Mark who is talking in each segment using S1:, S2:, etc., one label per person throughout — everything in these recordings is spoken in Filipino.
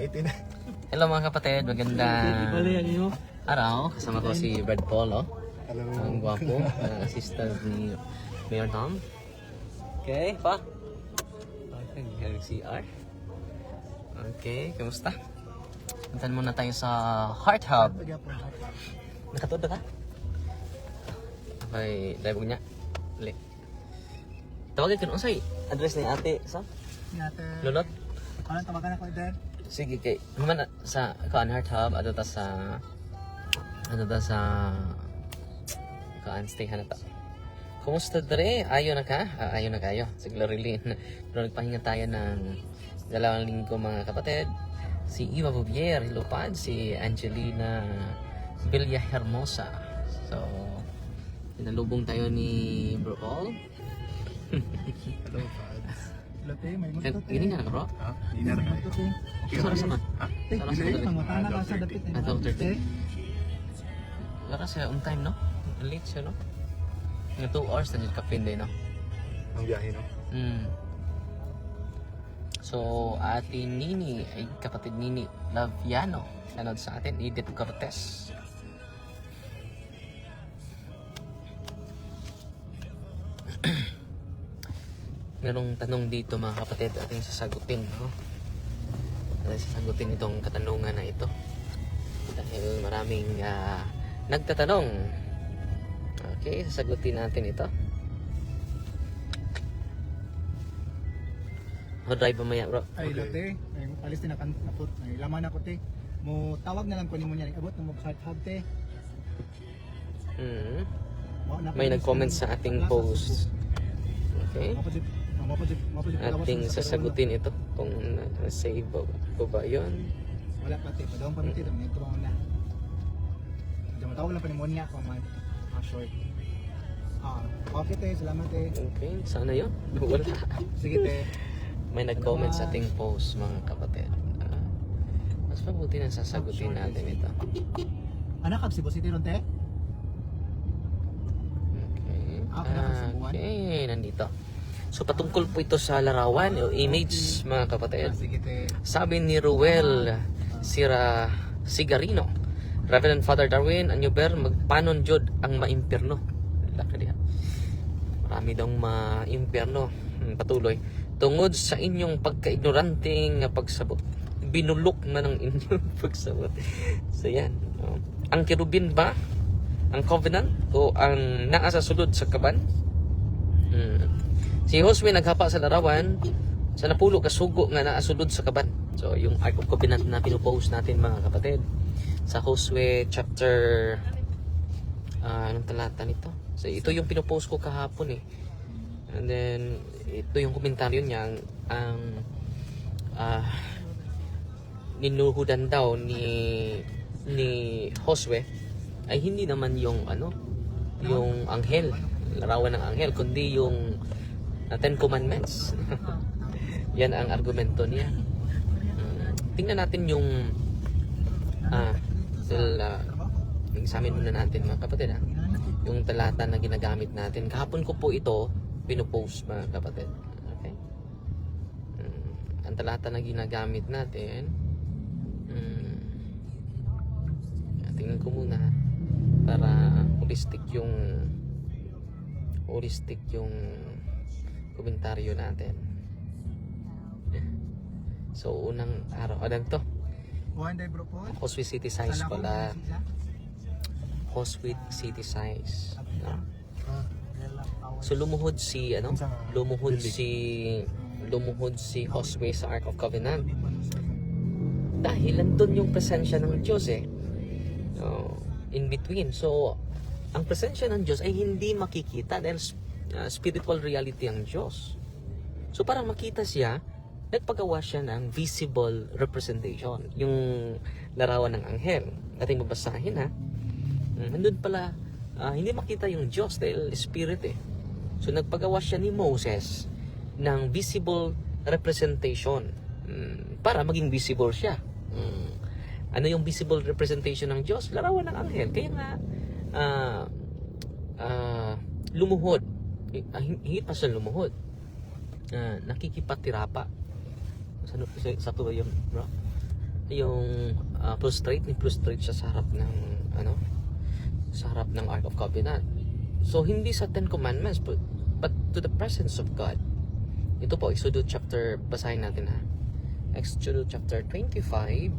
S1: 18 na.
S2: Hello mga kapatid, magandang
S3: Bali yan yun.
S2: araw. Kasama ko si Brad Paul, oh.
S1: Hello.
S2: Ang gwapo, ang assistant ni Mayor Tom. Okay, pa. Okay, galing CR. Okay, kamusta? Puntan muna tayo sa Heart Hub. Nakatuto ka? Okay, live ko niya. Uli. Tawagin ko nung say address ni ate sa
S1: Yate.
S2: Lulot.
S1: Ano tawagan ako din?
S2: Sige kay naman sa kaan Heart Hub ato ta sa ano ta sa kaan stay na ta. Kumusta dre? Ayo na ka? Ah, ayo na kayo. Siglo Rilin. Pero nagpahinga tayo ng dalawang linggo mga kapatid. Si Iva Bouvier, Hilupad, si Angelina Villa Hermosa. So, pinalubong tayo ni Bro Paul.
S1: Hello, Pads. Hello, te. May
S2: Eh,
S1: musto, te.
S2: Gini nga na ka bro?
S1: Ha? Di na rin.
S2: Sa oras naman?
S1: Te,
S2: Sa
S1: hindi. Pangutana ka sa dapit. eh.
S2: Ah, 12:30.
S1: Te,
S2: Wala siya on time, no? Late siya, no? Nga 2 hours na dyan kapin din, no?
S1: Ang biyahe, no?
S2: Mm. So, ate Nini, ay kapatid Nini Laviano, nanood sa atin, Edith Cortez. Merong tanong dito mga kapatid, ating sasagutin, no? Ating sasagutin itong katanungan na ito. Dahil maraming ah, nagtatanong. Okay, sasagutin natin ito. Ako drive mamaya bro.
S1: Ay, hello, te. May alis din akan napot. May laman ako, te. Mo tawag na lang ko nimo niya. Abot mo sa hub, te.
S2: Mm.
S1: Mo
S2: May nag-comment sa ating post. Okay. Ating sasagutin ito kung na-save ko ba yun.
S1: Wala pa, te. Padawang pa rin, te. Dami ito na. Diyan matawag lang pa ni Monia kung man. Ah, short. Ah, okay, te. Salamat, te.
S2: Okay, sana yun. Wala.
S1: Sige, te.
S2: May nag-comment sa ating post mga kapatid. Ah, mas mabuti na sasagutin natin ito.
S1: Anak, kag Cebu City ron, te?
S2: Okay.
S1: Ah.
S2: Okay, nandito. So patungkol po ito sa larawan o image mga kapatid.
S1: Ah.
S2: Sabi ni Ruel Sira Sigarino, Reverend Father Darwin, anyo ber magpanon jud ang maimpierno. Laka diha. Marami daw maimpierno. Hmm, Patuloy. Tungod sa inyong pagkaignoranting nga pagsabot. Binulok na ng inyong pagsabot. So yan. oh. Ang kirubin ba? Ang covenant? O ang naa sa sulod sa kaban? Hmm. Si Josue naghapa sa larawan sa napulo ka sugo nga naasulod sa kaban. So yung Ark of Covenant na pinupost natin mga kapatid sa Josue chapter ah anong talata nito? So ito yung pinupost ko kahapon eh. And then ito yung komentaryo niya ang, ang ah ninuhudan daw ni ni Josue ay hindi naman yung ano yung anghel larawan ng anghel kundi yung uh, Ten Commandments? Yan ang argumento niya. Mm, tingnan natin yung ah well, uh, examine muna natin mga kapatid ha yung talata na ginagamit natin. Kahapon ko po ito pinupost mga kapatid. Okay? Mm, ang talata na ginagamit natin mm, tingnan ko muna ha, para holistic yung holistic yung komentaryo natin so unang araw ano to. Hosweet City Size pala Hosweet City Size no? So lumuhod si ano? Lumuhod si lumuhod si Josue sa Ark of Covenant. Dahil nandun yung presensya ng Diyos eh. No, in between. So ang presensya ng Diyos ay hindi makikita dahil uh, spiritual reality ang Diyos. So para makita siya, nagpagawa siya ng visible representation. Yung larawan ng anghel. Ating babasahin ha. Mm, Nandun pala, ah, hindi makita yung Diyos dahil spirit eh. So nagpagawa siya ni Moses ng visible representation mm, para maging visible siya. Mm. Ano yung visible representation ng Diyos? Larawan ng anghel. Kaya nga ah, ah, lumuhod. Eh, ah, hin- higit pa sa lumuhod. Ah, nakikipatira pa. Sa, sa, sakto ba yun, bro? yung ah, prostrate, ni prostrate siya sa harap ng ano sa harap ng Ark of Covenant. So hindi sa Ten Commandments but, but to the presence of God. Ito po, Exodus chapter, basahin natin ha. Exodus chapter 25,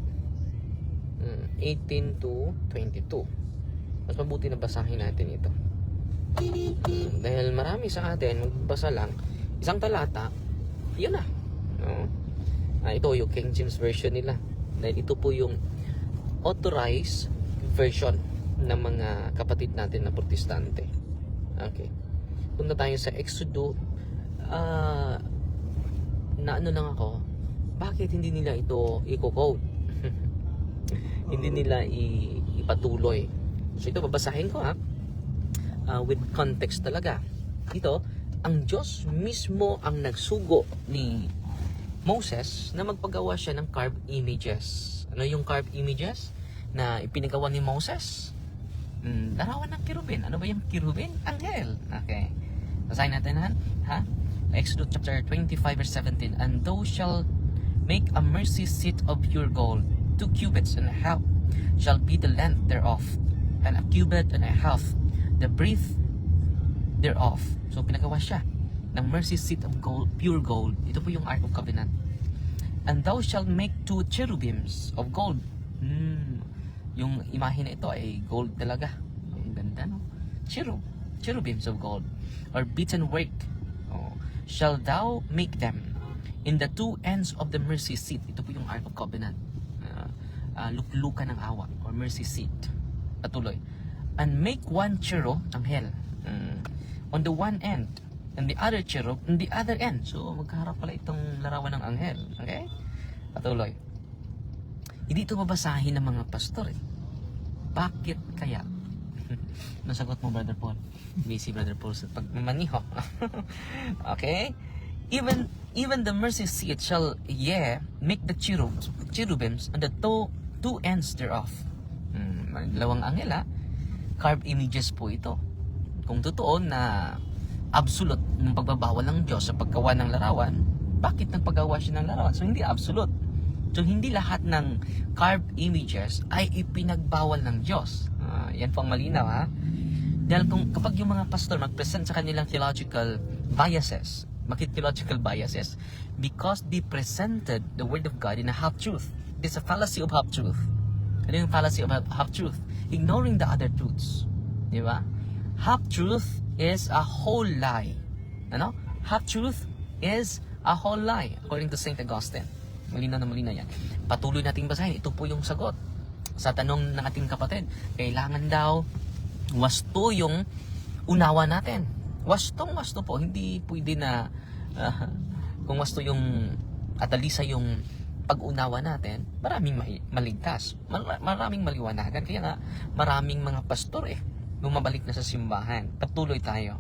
S2: mm, 18 to 22. Mas mabuti na basahin natin ito. Dahil marami sa atin, magbasa lang, isang talata, yun na. No? Ah, ito yung King James Version nila. Dahil ito po yung authorized version ng mga kapatid natin na protestante. Okay. Punta tayo sa Exodus. Ah, na ano lang ako, bakit hindi nila ito i-code? hindi nila ipatuloy. So ito babasahin ko ha. Ah, with context talaga. Ito, ang Diyos mismo ang nagsugo ni Moses na magpagawa siya ng carved images. Ano yung carved images na ipinagawa ni Moses? Mm, larawan ng kirubin. Ano ba yung kirubin? Anghel. Okay. Basahin natin ha. ha? Exodus chapter 25 verse 17. And thou shall make a mercy seat of pure gold. Two cubits and a half shall be the length thereof. And a cubit and a half the breadth thereof. So pinagawa siya ng mercy seat of gold, pure gold. Ito po yung Ark of Covenant. And thou shalt make two cherubims of gold. Hmm. Yung imahe na ito ay gold talaga. Ang ganda, no? Cherub. Cherubims of gold. Or beaten work. Oh. Shall thou make them in the two ends of the mercy seat. Ito po yung Ark of Covenant. Uh, uh, luklukan ng awa or mercy seat. Patuloy. And make one cherub, anghel, mm, on the one end and the other cherub on the other end. So, magkaharap pala itong larawan ng anghel. Okay? Patuloy. Hindi ito babasahin ng mga pastor eh. Bakit kaya? Nasagot mo, Brother Paul. Busy, Brother Paul, sa pagmamaniho. okay? Even even the mercy seat shall, yeah, make the cherubs, cherubims on the two, two ends thereof. Hmm, dalawang anghel ha. Carved images po ito. Kung totoo na absolute ng pagbabawal ng Diyos sa paggawa ng larawan, bakit nagpagawa siya ng larawan? So hindi absolute. So hindi lahat ng carved images ay ipinagbawal ng Diyos. Ah, yan po ang malinaw ha. Dahil kung kapag yung mga pastor mag-present sa kanilang theological biases, bakit theological biases? Because they presented the Word of God in a half-truth. This is a fallacy of half-truth. Ano yung fallacy of half-truth? Ignoring the other truths. Di ba? Half-truth is a whole lie. Ano? Half-truth is a whole lie, according to St. Augustine. Malinaw na malinaw yan. Patuloy nating basahin. Ito po yung sagot sa tanong ng ating kapatid. Kailangan daw wasto yung unawa natin. Wastong wasto po. Hindi pwede na ah, kung wasto yung atalisa yung pag-unawa natin, maraming maligtas. Mar- maraming maliwanagan. Kaya nga, maraming mga pastor eh, bumabalik na sa simbahan. Patuloy tayo.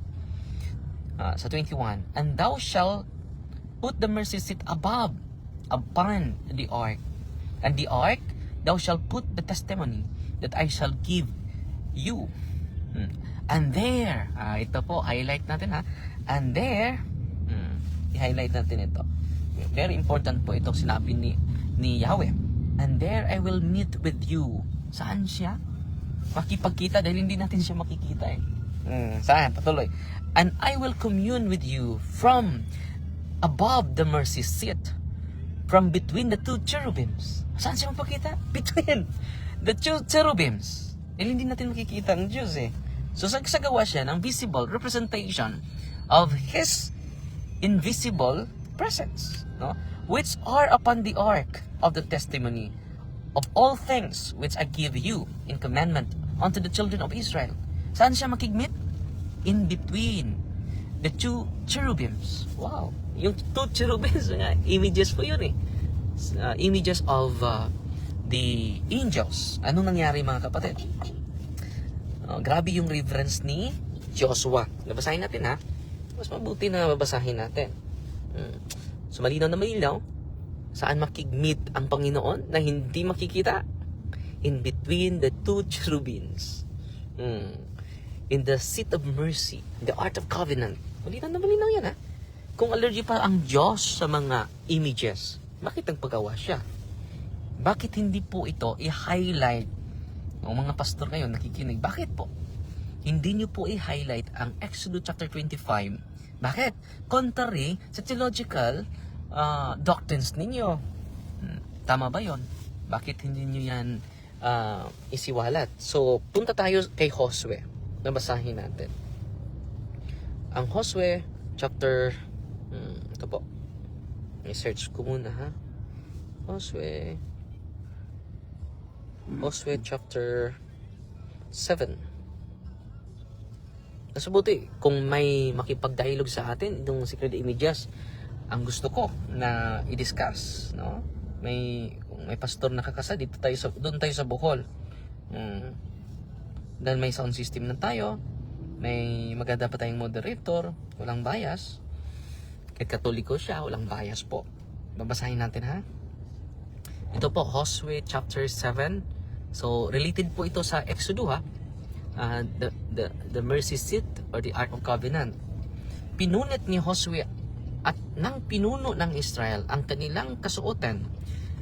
S2: Ah, sa 21, And thou shall put the mercy seat above, upon the ark. And the ark, thou shalt put the testimony that I shall give you. Hmm. And there, ah, ito po, highlight natin ha. And there, hmm, i-highlight natin ito. Very important po itong sinabi ni, ni Yahweh. And there I will meet with you. Saan siya? Makipagkita dahil hindi natin siya makikita eh. Hmm, saan? Patuloy. And I will commune with you from above the mercy seat from between the two cherubims. Saan siya magpakita? Between the two cherubims. Eh, hindi natin makikita ang Diyos eh. So, sagsagawa siya ng visible representation of His invisible presence, no? Which are upon the ark of the testimony of all things which I give you in commandment unto the children of Israel. Saan siya makigmit? In between the two cherubims. Wow. Yung two cherubims, nga, images po yun eh. Uh, images of uh, the angels. Anong nangyari mga kapatid? Uh, grabe yung reverence ni Joshua. Nabasahin natin ha. Mas mabuti na babasahin natin. Hmm. So malinaw na malinaw, saan makigmeet ang Panginoon na hindi makikita? In between the two cherubims. Hmm. In the seat of mercy, the art of covenant. Malinaw na malinaw yan ha. Kung allergy pa ang Diyos sa mga images, bakit nagpagawa siya? Bakit hindi po ito i-highlight ng mga pastor ngayon nakikinig? Bakit po? Hindi nyo po i-highlight ang Exodus chapter 25. Bakit? Contrary sa theological ah, doctrines ninyo. Hmm, Tama ba yon? Bakit hindi nyo yan ah, isiwalat? So, punta tayo kay Josue. Nabasahin natin. Ang Josue chapter hmm, ito po. I-search ko muna ha. Josue Josue chapter 7. Nasubuti, kung may makipag-dialogue sa atin, itong Secret Images, ang gusto ko na i-discuss, no? May may pastor na kakasa dito tayo sa doon tayo sa Bohol. Mm. Dahil may sound system na tayo, may maganda pa tayong moderator, walang bias. Kahit katoliko siya, walang bias po. Babasahin natin ha. Ito po, Josue chapter 7. So, related po ito sa Exodus ha. Ah, the, the, the mercy seat or the Ark of Covenant. Pinunit ni Josue at ng pinuno ng Israel ang kanilang kasuotan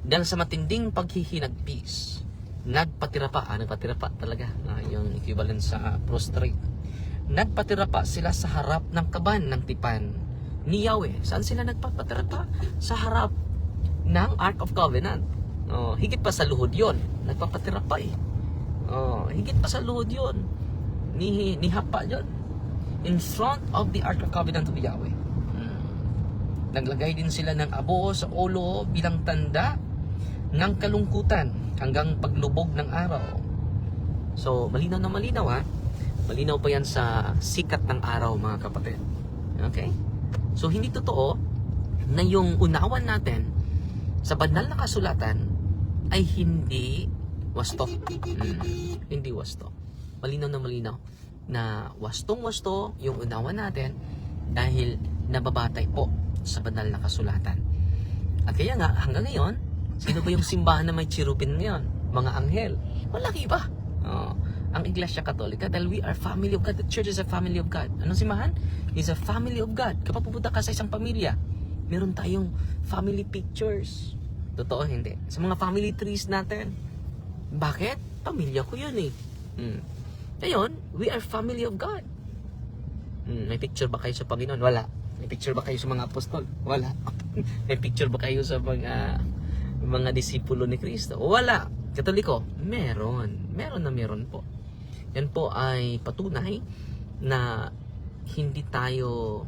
S2: dahil sa matinding paghihinagpis. Nagpatira pa, ah, nagpatira pa talaga, ah, yung equivalent sa prostrate. Nagpatira pa sila sa harap ng kaban ng tipan ni Yahweh. Saan sila nagpapatira pa? Sa harap ng Ark of Covenant. Oh, higit pa sa luhod yon. Nagpapatira pa eh. Oh, higit pa sa luhod yon. Ni, ni hapa yon. In front of the Ark of Covenant of Yahweh. Hmm. Naglagay din sila ng abo sa ulo bilang tanda ng kalungkutan hanggang paglubog ng araw. So, malinaw na malinaw ha. Malinaw pa yan sa sikat ng araw mga kapatid. Okay? So, hindi totoo na yung unawan natin sa banal na kasulatan ay hindi wasto. Mm, hindi wasto. Malinaw na malinaw na wastong-wasto yung unawan natin dahil nababatay po sa banal na kasulatan. At kaya nga, hanggang ngayon, sino ba yung simbahan na may cherubim ngayon? Mga anghel. Malaki ba? Oh, ang Iglesia Katolika dahil we are family of God. The church is a family of God. Anong simbahan? Is a family of God. Kapag pupunta ka sa isang pamilya, meron tayong family pictures. Totoo, hindi. Sa mga family trees natin. Bakit? Pamilya ko yun eh. Hmm. Ngayon, we are family of God. Hmm, may picture ba kayo sa Panginoon? Wala. May picture ba kayo sa mga apostol? Wala. may picture ba kayo sa mga mga disipulo ni Kristo? Wala. Katoliko? Meron. Meron na meron po. Yan po ay patunay na hindi tayo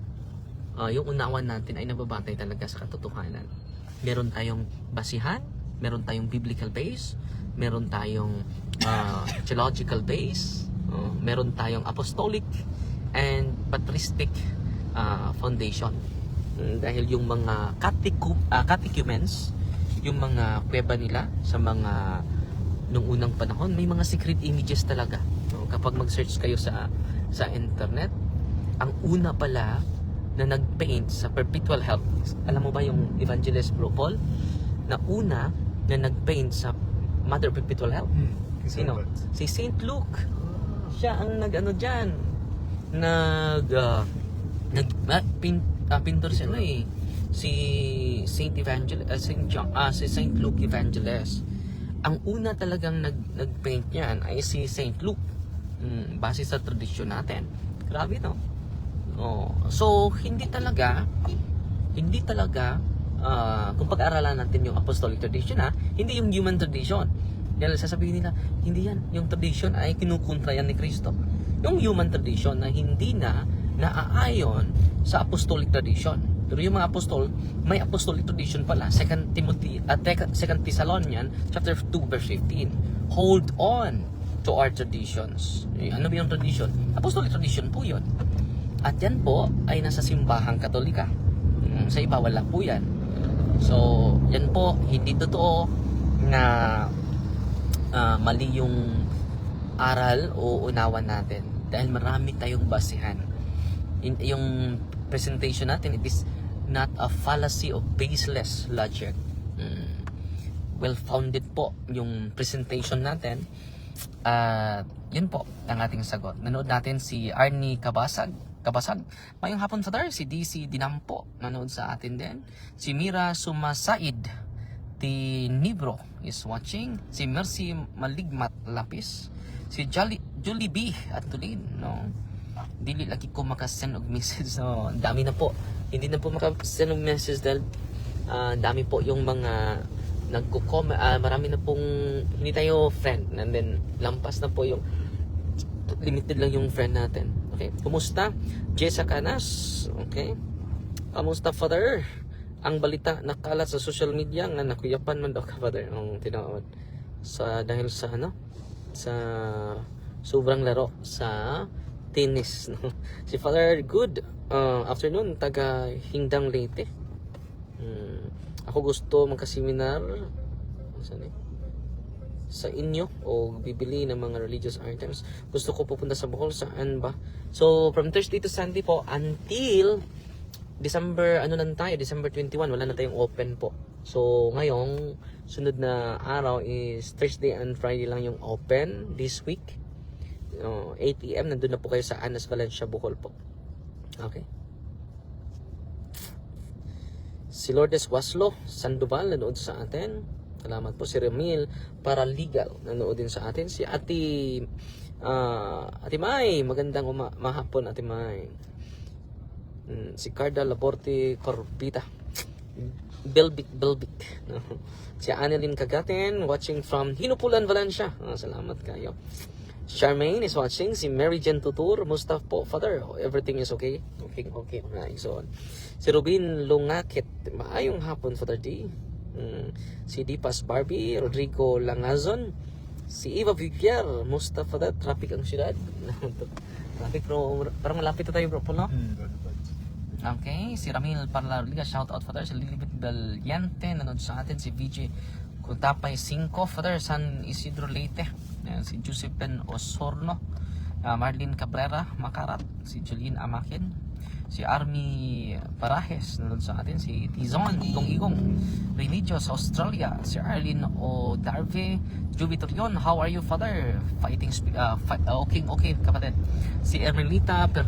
S2: ah, yung unawan natin ay nababatay talaga sa katotohanan. Meron tayong basihan, meron tayong biblical base, meron tayong ah, theological base, oh, meron tayong apostolic and patristic ah, foundation. Mm, Dahil yung mga catechu, ah, catechumens, yung mga kuweba nila sa mga nung unang panahon, may mga secret images talaga. No? Kapag mag-search kayo sa sa internet, ang una pala na nag-paint sa perpetual help. Alam mo ba yung evangelist Bro Paul? Na una na nag-paint sa Mother Perpetual Help.
S1: Hmm.
S2: Sino? Si Saint Luke. Siya ang nag-ano dyan. Nag... ah, nag... ah, pin, ah, pintor siya ano eh. Si Saint Evangel... ah, Saint John... Ah, si Saint Luke Evangelist. Ang una talagang nag, nag-paint niyan ay si Saint Luke. Mm, base sa tradisyon natin. Grabe no? Oh, so hindi talaga hindi talaga ah, kung pag-aralan natin yung apostolic tradition ha, hindi yung human tradition. Dahil sasabihin nila, hindi yan. Yung tradition ay kinukontra yan ni Kristo. Yung human tradition na hindi na naaayon sa apostolic tradition. Pero yung mga apostol, may apostolic tradition pala. 2 Timothy, at 2 Thessalonian, chapter 2, verse 15. Hold on to our traditions. Eh, Ano ba yung tradition? Apostolic tradition po yun. At yan po ay nasa simbahang katolika. Mm, Sa iba, wala po yan. So, yan po, hindi totoo na ah, mali yung aral o unawan natin. Dahil marami tayong basihan. In, yung presentation natin, it is not a fallacy of baseless logic. Mm. Well-founded po yung presentation natin. At yun po ang ating sagot. Nanood natin si Arnie Kabasag. Kabasag. Mayong hapon father, si DC Dinampo. Nanood sa atin din. Si Mira Sumasaid. Ati Nibro is watching. Si Mercy Maligmat Lapis. Si Jolly, Julie B. Atulin, no? Dili lagi ko makasend og message. Ang dami na po. Hindi na po makasend og message dahil ah, dami po yung mga nagko-comment. ah, marami na pong hindi tayo friend. And then, lampas na po yung limited lang yung friend natin. Okay? Kumusta? Jessa Canas. Okay? Kamusta, Father? Ang balita nakalat sa social media nga nakuyapan man daw ka, Father. Ang tinawad. Sa, dahil sa ano? Sa sobrang laro sa tennis. No? Si Father, good uh, afternoon. Taga Hingdang Leyte. Hmm. Ako gusto magka-seminar. Saan eh? sa inyo o bibili ng mga religious items. Gusto ko pupunta sa Bohol. Saan ba? So, from Thursday to Sunday po until December, ano lang tayo, December 21, wala na tayong open po. So, ngayong sunod na araw is Thursday and Friday lang yung open this week. Uh, 8 p.m. Nandun na po kayo sa Anas Valencia, Bohol po. Okay. Si Lourdes Waslo, Sandoval, nanood sa atin. Salamat po si Remil para legal nanood din sa atin. Si Ati ah Ati May, magandang uma- mahapon Ati May. Mm, si Carda Laborte Corbita. Belbik Belbik. No? Si Annalyn Kagaten watching from Hinupulan, Valencia. Ah, salamat kayo. Charmaine is watching. Si Mary Jen Tutur. Mustafa po, Father. Everything is okay? Okay, okay. Right, so, si Rubin Lungakit. Maayong hapon, Father D. Mm, si Dipas Barbie. Rodrigo Langazon. Si Eva Vigier. Mustafa that. Traffic ang syudad. Traffic bro. Parang malapit na tayo bro po, no? Okay, si Ramil Parlarliga, shout out father. Si Lilibet Valiente, nanood sa atin. Si VJ Kuntapay 5, father. San Isidro Leyte. Ayan, si Josephine Osorno. Ah, Marlene Cabrera, Makarat. Si Jolene Amakin. Si Army Parajes, nanood sa atin. Si Tizon, Igong Igong. Remedios, Australia. Si Arlene O. Darve. Juby Torion, how are you, father? Fighting, spi- ah, fi- ah, okay, okay, kapatid. Si Ermelita Per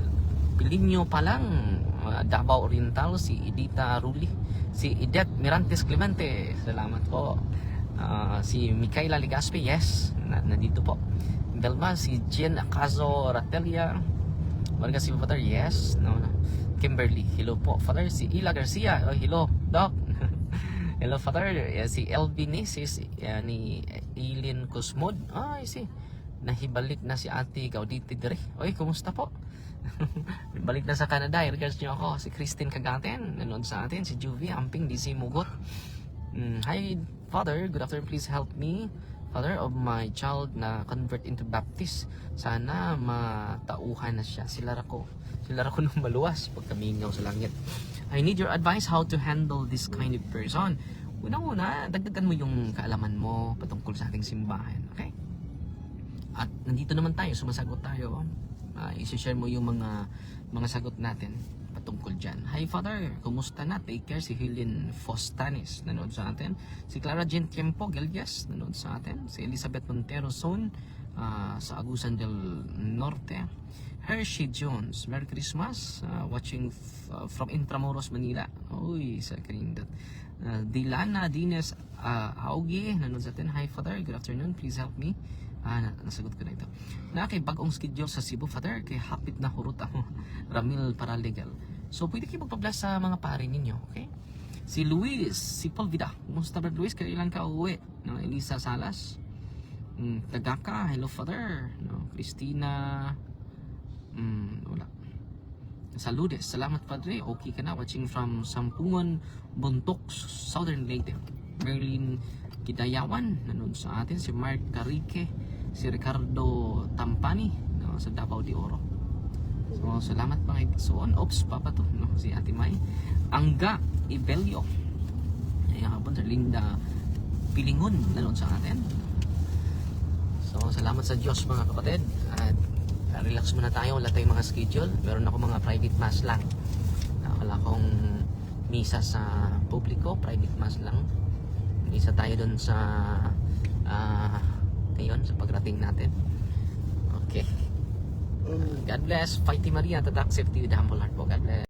S2: Pilinyo pa lang, uh, Davao Oriental, si Edita Ruli, si Edet Mirantes Clemente, salamat po. Ah, si Micaela Ligaspe, yes, na, nandito po. Belma, si Jen Acaso Ratelia, Vargas si Father, yes. No, no. Kimberly, hello po. Father, si Ila Garcia, oh, hello, Doc. hello, Father. Eh, si LB Nisis, eh, ni Eileen Cosmod, ah, I see. Nahibalik na si Ate Gaudite Dire. Oy, kumusta po? Balik na sa Canada. I-regards nyo ako. Si Christine Kagaten. Nanood sa atin. Si Juvie Amping. DC Mugot. Mm, hi, Father. Good afternoon. Please help me. Father of my child na convert into Baptist. Sana matauhan na siya. Sila ko. Sila ko nung maluwas pag kamingaw sa langit. I need your advice how to handle this kind of person. Una-una, dagdagan mo yung kaalaman mo patungkol sa ating simbahan. Okay? At nandito naman tayo, sumasagot tayo. Uh, isi-share mo yung mga mga sagot natin patungkol dyan. Hi Father, kumusta na? Take care. Si Helen Fostanis, nanood sa atin. Si Clara Jean Tiempo, Gelges, nanood sa atin. Si Elizabeth Montero Son, ah, sa Agusan del Norte. Hershey Jones, Merry Christmas. ah, watching ah, from Intramuros, Manila. Uy, sa Karindot. Uh, Dilana Dines uh, Augie, nanood sa atin. Hi Father, good afternoon. Please help me. Ah, na- nasagot ko na ito. Na kay bagong schedule sa Cebu, Father, kay hapit na hurot ako. Ramil Paralegal. So, pwede kayo magpa-bless sa mga pare ninyo, okay? Si Luis, si Paul Vida. Kumusta ba Luis? Kailan ka uwi? No, Elisa Salas. Mm, Tagaka, hello Father. No, Christina. Mm, wala. Saludes, salamat Padre. Okay ka na. Watching from Sampungon, Buntok, Southern Leyte. Merlin Kidayawan, nanood sa atin. Si Mark Carique, si Ricardo Tampani, no, sa Davao de Oro. So, salamat mga igsoon. Oops, papa to, no, si Ate May. Angga Ibelio. Ayan hapon, sa Linda Pilingon, nanood sa atin. So, salamat sa Diyos mga kapatid. At uh, relax muna tayo. Wala tayong mga schedule. Meron ako mga private mass lang. Wala akong misa sa publiko. Private mass lang. Misa tayo dun sa ah ngayon sa pagrating natin. God bless. Fighty Maria. Tatak safety with humble heart po. God bless.